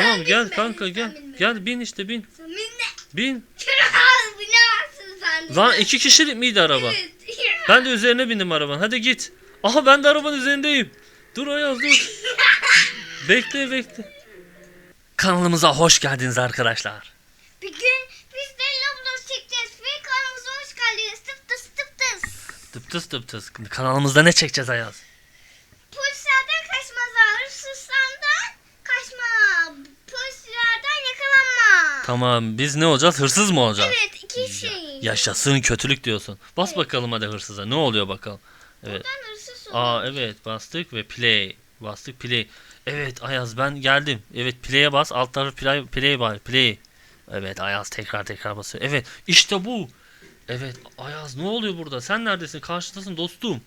Tamam gel kanka gel. Gel bin işte bin. Bin. Kral binemezsin sen. Lan iki kişilik miydi araba? Evet. Ben de üzerine bindim arabanın. Hadi git. Aha ben de arabanın üzerindeyim. Dur Ayaz dur. bekle bekle. Kanalımıza hoş geldiniz arkadaşlar. Bir gün biz de Roblox çekeceğiz. Ve kanalımıza hoş geldiniz. Tıp tıs tıp tıs. Tıp tıs tıp tıs. Kanalımızda ne çekeceğiz Ayaz? Tamam biz ne olacağız? Hırsız mı olacağız? Evet iki şey. Yaşasın kötülük diyorsun. Bas Evet. bakalım hadi hırsıza. Ne oluyor bakalım. Evet. Buradan hırsız olur. Aa evet bastık ve play. Bastık play. Evet Ayaz ben geldim. Evet play'e bas. Alt tarafı play, play var. Play. Evet Ayaz tekrar tekrar basıyor. Evet işte bu. Evet Ayaz ne oluyor burada? Sen neredesin? Karşıdasın dostum.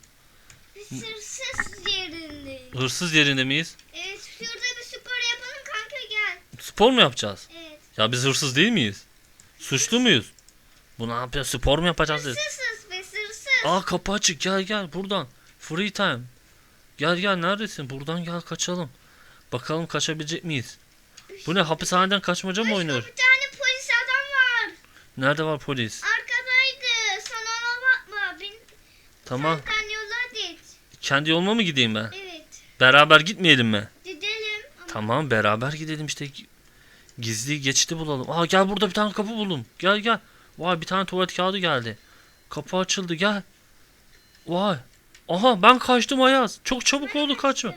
Biz hırsız yerinde. Hırsız yerinde miyiz? Evet şurada bir spor yapalım kanka gel. Spor mu yapacağız? Ya biz hırsız değil miyiz? Suçlu muyuz? Bu ne yapıyor? Spor mu yapacağız? dedi. Hırsızız ve hırsız. Aa kapı açık gel gel buradan. Free time. Gel gel neredesin? Buradan gel kaçalım. Bakalım kaçabilecek miyiz? Bu ne hapishaneden kaçmaca mı oynuyor? bir tane polis adam var. Nerede var polis? Arkadaydı. Sen ona bakma. Ben, Tamam. Sen yola git. Kendi yoluma mı gideyim ben? Evet. Beraber gitmeyelim mi? Gidelim. Ama Tamam beraber gidelim işte. Gizli geçiti bulalım. Aa gel burada bir tane kapı buldum. Gel gel. Vay bir tane tuvalet kağıdı geldi. Kapı açıldı gel. Vay. Aha ben kaçtım Ayaz. Çok çabuk oldu kaçma.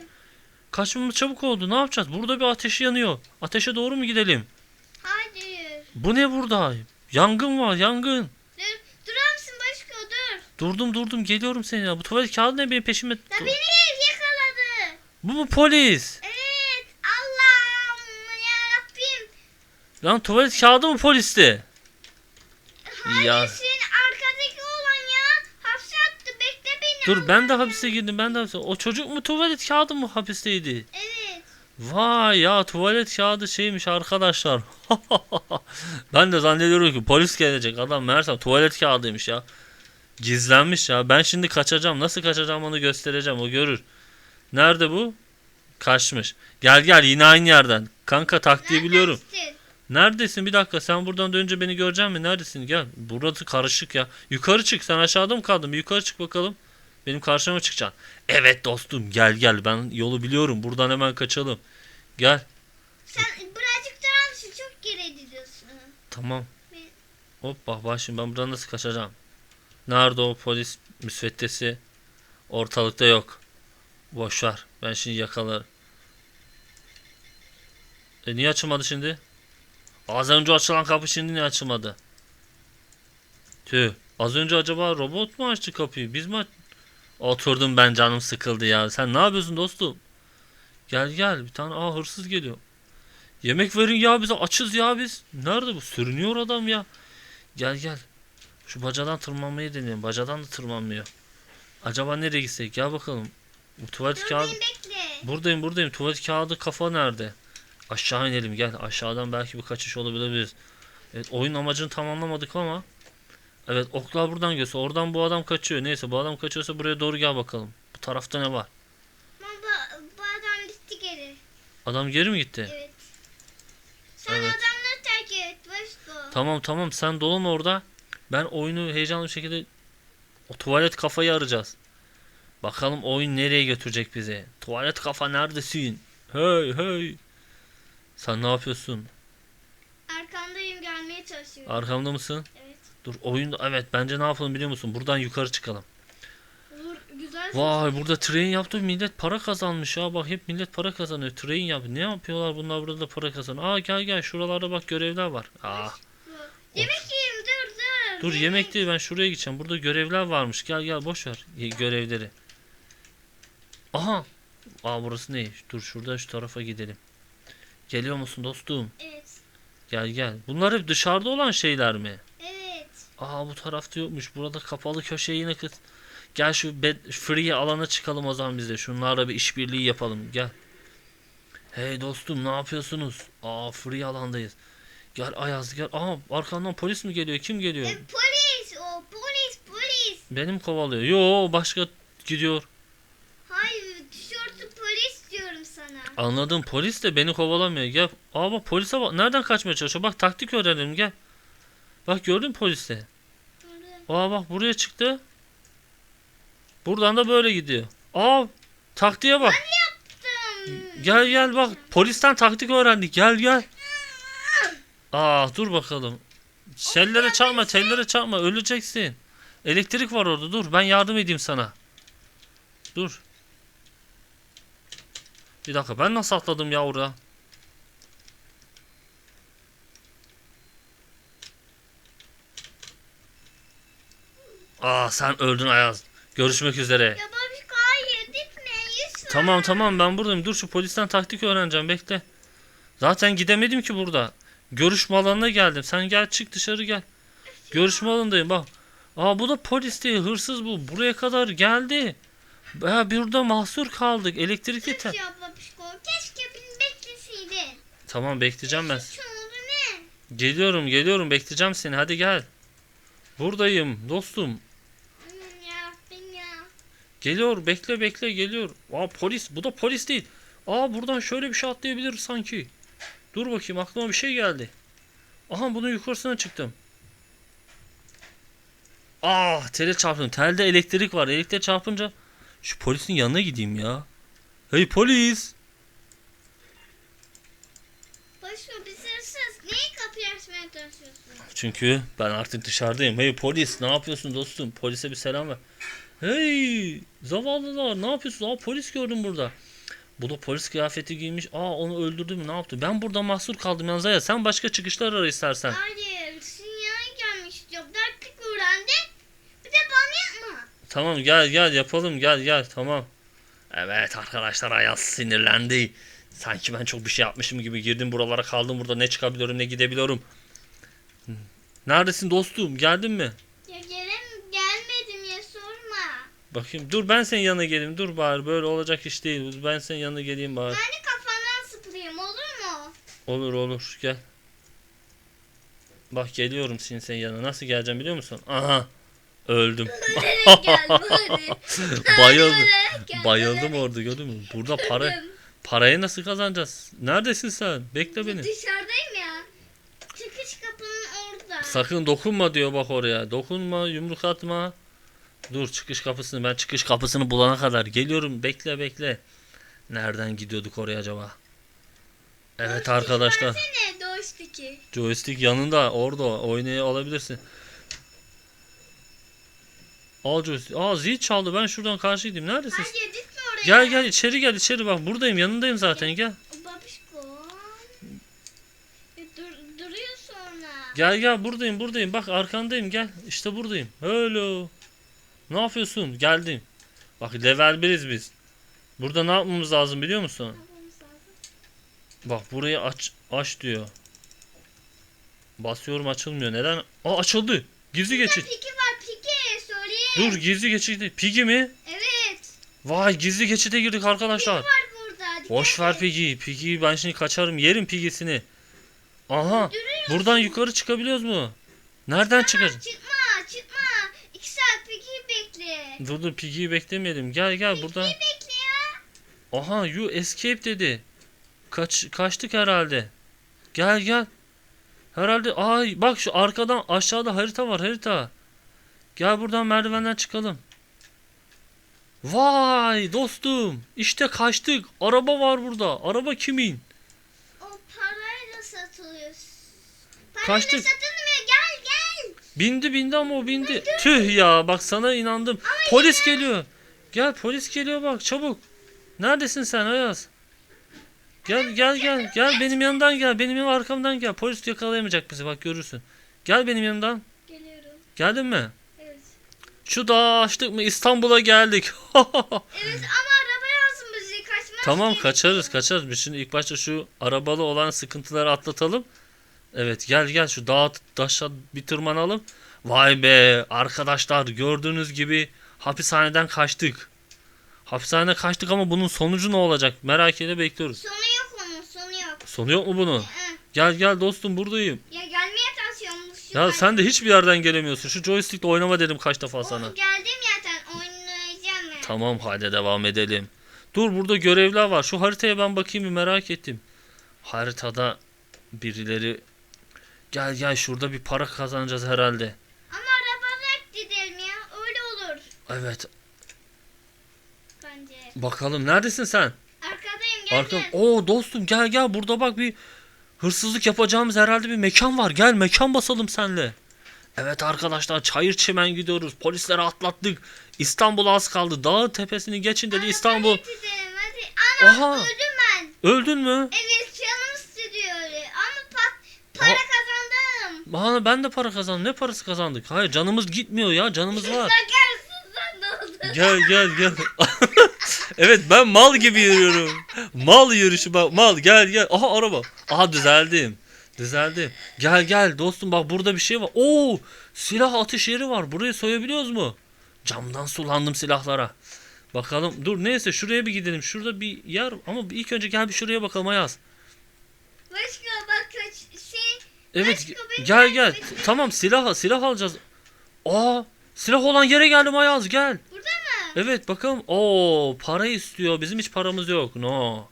Kaçmamız çabuk oldu. Ne yapacağız? Burada bir ateş yanıyor. Ateşe doğru mu gidelim? Hayır. Bu ne burada? Yangın var yangın. Dur, durar mısın başka dur. Durdum durdum geliyorum seni ya. Bu tuvalet kağıdı ne benim peşime? Da beni yakaladı. Bu mu polis? Evet. Lan tuvalet kağıdı mı polisti? Hayır Ya. senin arkadaki olan ya. Hapse attı. Bekle beni. Dur ben de hapise girdim ben de hapise. O çocuk mu tuvalet kağıdı mı hapisteydi? Evet. Vay ya tuvalet kağıdı şeymiş arkadaşlar. ben de zannediyorum ki polis gelecek adam meğersem tuvalet kağıdıymış ya. Gizlenmiş ya. Ben şimdi kaçacağım. Nasıl kaçacağım onu göstereceğim. O görür. Nerede bu? Kaçmış. Gel gel yine aynı yerden. Kanka taktiği biliyorum. Neredesin? Neredesin? Bir dakika sen buradan dönünce beni görecek mi? Neredesin? Gel. Burası karışık ya. Yukarı çık. Sen aşağıda mı kaldın? Bir yukarı çık bakalım. Benim karşıma çıkacaksın. Evet dostum gel gel. Ben yolu biliyorum. Buradan hemen kaçalım. Gel. Sen birazcık durar mısın? Çok geri gidiyorsun. Tamam. Bir- Hoppa bak şimdi ben buradan nasıl kaçacağım? Nerede o polis müsveddesi? Ortalıkta yok. Boş ver. Ben şimdi yakalarım. E niye açılmadı şimdi? Az önce açılan kapı şimdi niye açılmadı? Tüh. Az önce acaba robot mu açtı kapıyı? Biz mi aç- Oturdum ben canım sıkıldı ya. Sen ne yapıyorsun dostum? Gel gel bir tane aa hırsız geliyor. Yemek verin ya bize açız ya biz. Nerede bu? Sürünüyor adam ya. Gel gel. Şu bacadan tırmanmayı deneyelim. Bacadan da tırmanmıyor. Acaba nereye gitsek? Gel bakalım. Bu tuvalet Dur kağıdı. Buradayım buradayım. Tuvalet kağıdı kafa nerede? Aşağı inelim gel. Aşağıdan belki bir kaçış olabilir. Evet oyun amacını tamamlamadık ama. Evet oklar buradan gösteriyor. Oradan bu adam kaçıyor. Neyse bu adam kaçıyorsa buraya doğru gel bakalım. Bu tarafta ne var? Bu, bu adam gitti geri. Adam geri mi gitti? Evet. Sen Evet. adamları terk et. Başka. Tamam tamam sen dolan orada. Ben oyunu heyecanlı bir şekilde o tuvalet kafayı arayacağız. Bakalım oyun nereye götürecek bizi. Tuvalet kafa neredesin? Hey hey. Sen ne yapıyorsun? Arkandayım gelmeye çalışıyorum. Arkamda mısın? Evet. Dur oyunda evet bence ne yapalım biliyor musun? Buradan yukarı çıkalım. Olur güzel. Vay burada train yaptı millet para kazanmış ya bak hep millet para kazanıyor. Train yap. Ne yapıyorlar bunlar burada da para kazanıyor. Aa gel gel şuralarda bak görevler var. Aa. Yemek yiyeyim dur dur. Dur yemek değil ben şuraya gideceğim. Burada görevler varmış. Gel gel boş ver ye- görevleri. Aha. Aa burası ne? Dur şurada şu tarafa gidelim. Geliyor musun dostum? Evet. Gel gel. Bunlar hep dışarıda olan şeyler mi? Evet. Aa bu tarafta yokmuş. Burada kapalı köşeye yine kız. Gel şu bed free alana çıkalım o zaman biz de. Şunlarla bir işbirliği yapalım. Gel. Hey dostum ne yapıyorsunuz? Aa free alandayız. Gel Ayaz gel. Aa arkandan polis mi geliyor? Kim geliyor? E, polis o polis polis. Benim kovalıyor. Yo başka gidiyor. Hayır tişörtü polis diyorum sana. Anladım polis de beni kovalamıyor. Gel. Aa bak polise bak. Nereden kaçmaya çalışıyor? Bak taktik öğrenelim gel. Bak gördün mü polisi? Aa bak buraya çıktı. Buradan da böyle gidiyor. Aa taktiğe bak. Gel gel bak. Polisten taktik öğrendik. Gel gel. Aa dur bakalım. Tellere çarpma, tellere çarpma. Öleceksin. Elektrik var orada. Dur ben yardım edeyim sana. Dur. Bir dakika ben nasıl atladım ya orada? Aa sen öldün Ayaz. Görüşmek üzere. Ya babişko hayır gitme lütfen. Tamam tamam ben buradayım. Dur şu polisten taktik öğreneceğim bekle. Zaten gidemedim ki burada. Görüşme alanına geldim. Sen gel çık dışarı gel. Görüşme alanındayım bak. Aa bu da polis değil hırsız bu. Buraya kadar geldi. Ya burada mahsur kaldık. Elektrikli tel. Ya babişko keşke beni bekleseydin. Tamam bekleyeceğim ben. Şu oldu ne? Geliyorum geliyorum bekleyeceğim seni. Hadi gel. Buradayım dostum. Yarabbim ya. Geliyor bekle bekle geliyor. Aa polis bu da polis değil. Aa buradan şöyle bir şey atlayabilir sanki. Dur bakayım aklıma bir şey geldi. Aha bunun yukarısına çıktım. Ah tele çarptım. Telde elektrik var. Elektrik çarpınca şu polisin yanına gideyim ya. Hey polis. Babişko biz hırsız. Niye kapıyı açmaya çalışıyorsun? Çünkü ben artık dışarıdayım. Hey polis ne yapıyorsun dostum? Polise bir selam ver. Hey zavallılar ne yapıyorsun? Aa polis gördüm burada. Bu da polis kıyafeti giymiş. Aa onu öldürdü mü ne yaptı? Ben burada mahsur kaldım yalnız ya. Sen başka çıkışlar ara istersen. Hayır sinyal gelmiş diyor. Dertlik öğrendi. Bir de bana yapma. Tamam gel gel yapalım gel gel tamam. Evet arkadaşlar Ayaz sinirlendi. Sanki ben çok bir şey yapmışım gibi girdim buralara kaldım burada ne çıkabiliyorum ne gidebiliyorum. Neredesin dostum geldin mi? Ya gelem gelmedim ya sorma. Bakayım dur ben senin yanına geleyim dur bari böyle olacak iş değil. Ben senin yanına geleyim bari. Hani kafandan sıplayayım olur mu? Olur olur gel. Bak geliyorum senin senin yanına. Nasıl geleceğim biliyor musun? Aha öldüm. Ölerek gel bari. Bayıldım. Ölerek gel, Bayıldım ölerek orada gördün mü? Burada para öldüm. parayı nasıl kazanacağız? Neredesin sen? Bekle beni. Dışarıdayım ya. Çıkış kapının orada. Sakın dokunma diyor bak oraya. Dokunma, yumruk atma. Dur çıkış kapısını ben çıkış kapısını bulana kadar geliyorum. Bekle bekle. Nereden gidiyorduk oraya acaba? Evet arkadaşlar. Ne doştiki? Joystick yanında orada oynaya alabilirsin. Al joystick. Aa zil çaldı ben şuradan karşı gideyim. Neredesin? Hayır gitme oraya. Gel gel içeri gel içeri bak buradayım yanındayım zaten gel. Babişko. E, dur, duruyor sonra. Gel gel buradayım buradayım bak arkandayım gel işte buradayım. Hello. Ne yapıyorsun? Geldim. Bak level 1'iz biz. Burada ne yapmamız lazım biliyor musun? Bak burayı aç aç diyor. Basıyorum açılmıyor. Neden? Aa açıldı. Gizli geçit. Dur gizli geçit. Pigi mi? Evet. Vay gizli geçide girdik arkadaşlar. Var burada. Boş ver Piggy'yi. Piggy'yi ben şimdi kaçarım. Yerim Piggy'sini. Aha. Buradan yukarı çıkabiliyoruz mu? Nereden çıkacağız? Çıkma çıkma. İki saat piki bekle. Dur dur Piggy'yi beklemeyelim. Gel gel buradan. Piki bekle ya. Aha you escape dedi. Kaç kaçtık herhalde. Gel gel. Herhalde ay bak şu arkadan aşağıda harita var harita. Gel buradan merdivenden çıkalım. Vay dostum. işte kaçtık. Araba var burada. Araba kimin? O parayla satılıyor. Parayla Kaçtık. satılmıyor. Gel gel. Bindi bindi ama o bindi. Tüh ya bak sana inandım. Polis geliyor. Gel polis geliyor bak çabuk. Neredesin sen Ayaz? Gel gel gel gel benim yanımdan gel. Benim yanım arkamdan gel. Polis yakalayamayacak bizi bak görürsün. Gel benim yanımdan. Geliyorum. Geldin mi? Şu dağı açtık mı İstanbul'a geldik. Evet ama araba lazım bize kaçmaz. tamam kaçarız kaçarız. Biz şimdi ilk başta şu arabalı olan sıkıntıları atlatalım. Evet gel gel şu dağa taşa bir tırmanalım. Vay be arkadaşlar gördüğünüz gibi hapishaneden kaçtık. Hapishaneden kaçtık ama bunun sonucu ne olacak? Merak ile bekliyoruz. Sonu yok onun sonu yok. Sonu yok mu bunun? Gel gel dostum buradayım. Ya. Ya sen de hiçbir yerden gelemiyorsun. Şu joystickle oynama dedim kaç defa sana. Oğlum geldim zaten oynayacağım ben. Tamam hadi devam edelim. Dur burada görevler var. Şu haritaya ben bakayım bir merak ettim. Haritada birileri Gel gel şurada bir para kazanacağız herhalde. Ama arabalar gidelim ya. Öyle olur Evet bence. bakalım neredesin sen? Arkadayım gel Arkam. gel. Oo dostum gel gel burada bak bir hırsızlık yapacağımız herhalde bir mekan var. Gel mekan basalım senle. Evet arkadaşlar çayır çimen gidiyoruz. Polisleri atlattık. İstanbul az kaldı. Dağın tepesini geçin dedi İstanbul. Hadi. Ana Aha. öldüm ben. Öldün mü? Evet canım öyle. Ama pa- para Ha- kazandım. Bana ben de para kazandım. Ne parası kazandık? Hayır canımız gitmiyor ya. Canımız var. Gel gel gel. evet ben mal gibi yürüyorum. Mal yürüyüşü bak mal gel gel. Aha araba. Aha düzeldim. Düzeldim. Gel gel dostum bak burada bir şey var. Oo silah atış yeri var. Burayı soyabiliyoruz mu? Camdan sulandım silahlara. Bakalım dur neyse şuraya bir gidelim. Şurada bir yer ama ilk önce gel bir şuraya bakalım Ayaz. Başka bak şey. Evet Başka gel gel. Tamam silah silah alacağız. Aa silah olan yere geldim Ayaz gel. Evet bakalım. Oo para istiyor. Bizim hiç paramız yok. No.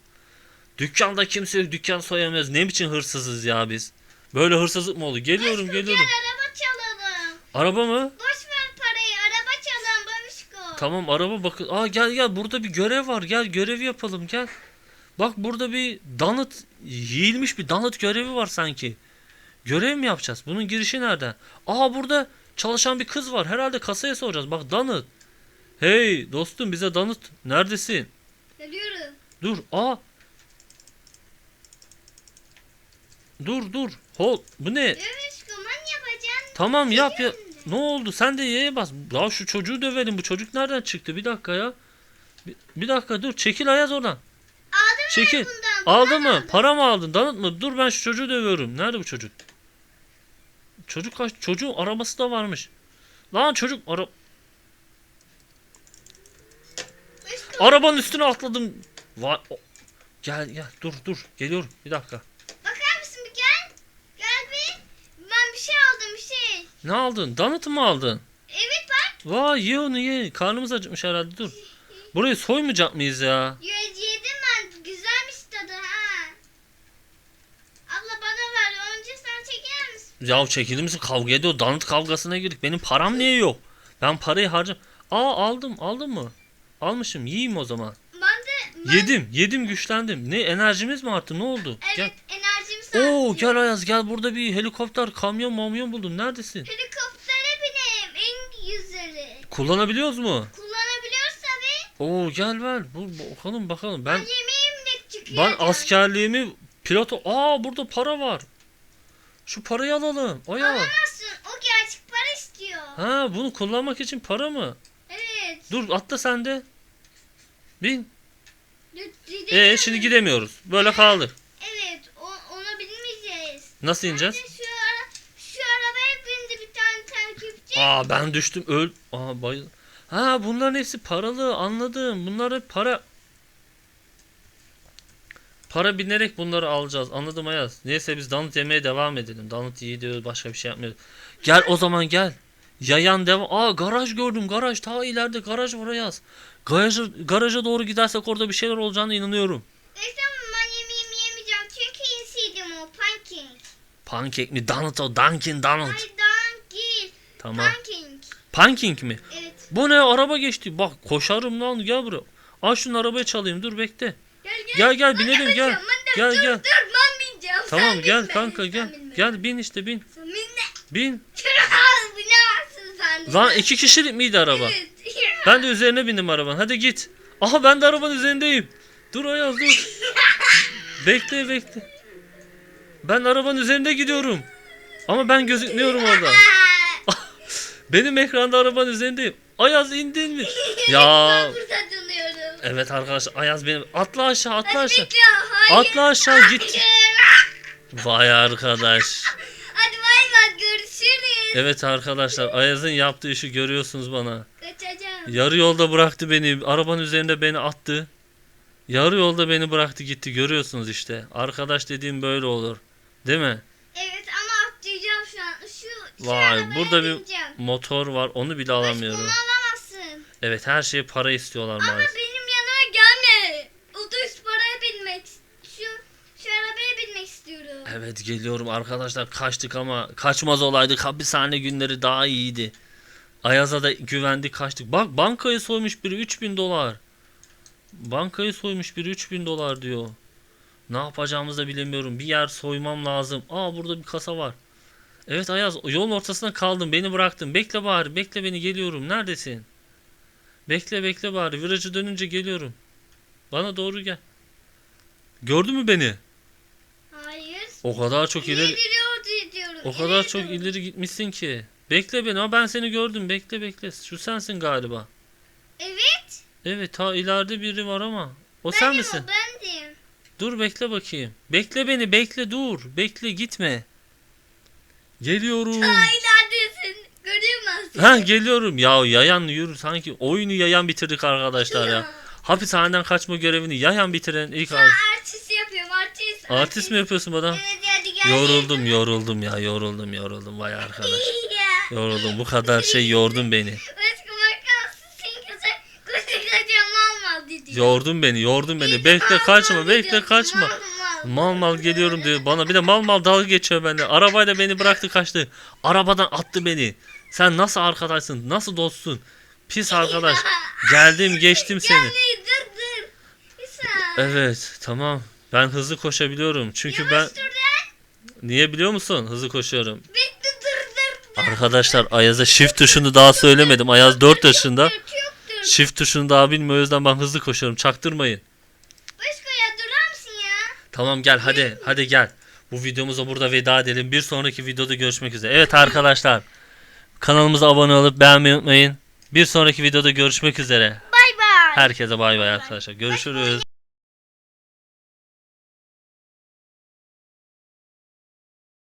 Dükkanda kimse yok. Dükkan soyamıyoruz. Ne biçim hırsızız ya biz? Böyle hırsızlık mı olur? Geliyorum Başka geliyorum. Gel araba çalalım. Araba mı? Boş ver parayı araba çalalım babişko. Tamam araba bakın. Aa gel gel burada bir görev var. Gel görevi yapalım gel. Bak burada bir donut yiyilmiş bir donut görevi var sanki. Görev mi yapacağız? Bunun girişi nerede? Aa burada çalışan bir kız var. Herhalde kasaya soracağız. Bak donut. Hey dostum bize donut. Neredesin? Geliyorum. Dur. Aa. Dur dur. Hol. Bu ne? Babişko man yapacaksın. Tamam yap ya. Ne oldu? Sen de Y'ye bas. Ya şu çocuğu dövelim. Bu çocuk nereden çıktı? Bir dakika ya. Bir, bir dakika dur. Çekil Ayaz oradan. Aldın Çekil. mı bundan? Aldın Bundan mı? aldım. Para mı aldın? Danıt mı? Dur ben şu çocuğu dövüyorum. Nerede bu çocuk? Çocuk kaç? Çocuğun arabası da varmış. Lan çocuk ara Babişko, arabanın üstüne atladım. Vay. o- Gel gel dur dur. Geliyorum. Bir dakika. Bakar mısın bir gel. Gel bir. Ben bir şey aldım bir şey. Ne aldın? Donut mı aldın? Evet bak. Vay ye onu ye. Karnımız acıkmış herhalde dur. Burayı soymayacak mıyız ya? Yedim ben. Güzelmiş tadı ha. Abla bana ver. Önce sen çeker misin? Ya çekildi misin? Kavga ediyor. Donut kavgasına girdik. Benim param niye yok? Ben parayı harcam. Aa aldım. Aldın mı? Almışım. Yiyeyim o zaman. Ben de... Ben, Yedim. Yedim güçlendim. Ne enerjimiz mi arttı? Ne oldu? Evet Gel. enerjim sardı. Oo gel Ayaz gel burada bir helikopter, kamyon, mamyon buldum. Neredesin? Helikoptere bineyim. En güzeli. Kullanabiliyoruz mu? Kullanabiliyoruz tabii. Oo gel ver. Bu, bakalım bakalım. Ben Ben yemeğim de çıkıyor. ben askerliğimi piloto. Aa burada para var. Şu parayı alalım. Ayaz. Alamazsın. O gerçek para istiyor. Ha bunu kullanmak için para mı? Evet. Dur atla sen de. Bin. Ee şimdi mi? gidemiyoruz. Böyle kaldık. Evet. O, ona binmeyeceğiz. Nasıl ineceğiz? Şu, ara, şu arabaya bindi bir tane takipçi. Aa ben düştüm öl. Aa bay. Ha bunların hepsi paralı anladım. Bunlar hep para. Para binerek bunları alacağız. Anladım Ayaz. Neyse biz donut yemeye devam edelim. Donut iyi diyoruz başka bir şey yapmıyoruz. Gel o zaman gel. Yayan devam. Aa garaj gördüm garaj. Ta ileride garaj var Ayaz. Garaja, garaja doğru gidersek orada bir şeyler olacağına inanıyorum. Neyse ama ben yemeğimi yemeyeceğim. Çünkü insiydim o. Pancake. Pancake mi? Donut o. Dunkin Donut. Ay danki. Tamam. Pancake. Pancake mi? Evet. Bu ne? Araba geçti. Bak koşarım lan gel buraya. Al şunu arabayı çalayım. Dur bekle. Gel gel. Gel gel Ben binelim gel. ben de- Gel dur, gel. Dur ben bineceğim. Tamam sen gel binme, kanka sen gel. Gel bin işte bin. Sen binme. Bin. Kral de. Lan iki kişilik miydi araba? Evet. Ben de üzerine bindim arabanın. Hadi git. Aha ben de arabanın üzerindeyim. Dur Ayaz dur. bekle bekle. Ben arabanın üzerinde gidiyorum. Ama ben gözükmüyorum orada. Benim ekranda arabanın üzerindeyim. Ayaz indin mi? Ya Ben evet arkadaşlar Ayaz benim. Atla aşağı atla aşağı. Atla aşağı git. Vay arkadaş. Hadi bay bay görüşürüz. Evet arkadaşlar Ayaz'ın yaptığı işi görüyorsunuz bana. Kaçacağım. Yarı yolda bıraktı beni. Arabanın üzerinde beni attı. Yarı yolda beni bıraktı gitti. Görüyorsunuz işte. Arkadaş dediğim böyle olur. Değil mi? Evet ama atlayacağım şu an. Şu, şu Vay burada bir bineceğim. motor var. Onu bile alamıyorum. Bunu alamazsın. Evet her şeye para istiyorlar Ama maalesef. benim Evet geliyorum arkadaşlar kaçtık ama kaçmaz olaydık hapishane günleri daha iyiydi. Ayaz'a da güvendik kaçtık. Bak bankayı soymuş biri 3000 dolar. Bankayı soymuş biri 3000 dolar diyor. Ne yapacağımızı da bilemiyorum. Bir yer soymam lazım. Aa burada bir kasa var. Evet Ayaz yolun ortasında kaldım. Beni bıraktın. Bekle bari. Bekle beni geliyorum. Neredesin? Bekle bekle bari. Virajı dönünce geliyorum. Bana doğru gel. Gördün mü beni? O kadar çok ileri İleri diyorum. o kadar çok ileri gitmişsin ki. Bekle beni. Ha ben seni gördüm. Bekle bekle. Şu sensin galiba. Evet. Evet ta ileride biri var ama. O sen Benim misin? o bendim. Dur bekle bakayım. Bekle beni. Bekle dur. Bekle gitme. Geliyorum. Hayladesin. Görüyor musun? Ha geliyorum. Ya yayan yürü. Sanki oyunu yayan bitirdik arkadaşlar ya. Hapishaneden kaçma görevini yayan bitiren ilk ar-. Artist. Mi yapıyorsun bana? Yoruldum yoruldum ya yoruldum yoruldum vay arkadaş. Yoruldum bu kadar şey yordun beni. Yordun beni yordun beni. Bekle kaçma bekle kaçma. Mal mal geliyorum diyor bana. Bir de mal mal dalga geçiyor bende. Arabayla beni bıraktı kaçtı. Arabadan attı beni. Sen nasıl arkadaşsın? Nasıl dostsun? Pis arkadaş. Geldim geçtim seni. Evet tamam. Ben hızlı koşabiliyorum. Çünkü ben niye biliyor musun? Hızlı koşuyorum. Arkadaşlar Ayaz'a shift tuşunu daha söylemedim. Ayaz 4 yaşında. Shift tuşunu daha bilmiyor. O yüzden ben hızlı koşuyorum. Çaktırmayın. Başka ya durar mısın ya? Tamam gel hadi hadi gel. Bu videomuza burada veda edelim. Bir sonraki videoda görüşmek üzere. Evet arkadaşlar. Kanalımıza abone olup beğenmeyi unutmayın. Bir sonraki videoda görüşmek üzere. Bay bay. Herkese bay bay arkadaşlar. Görüşürüz.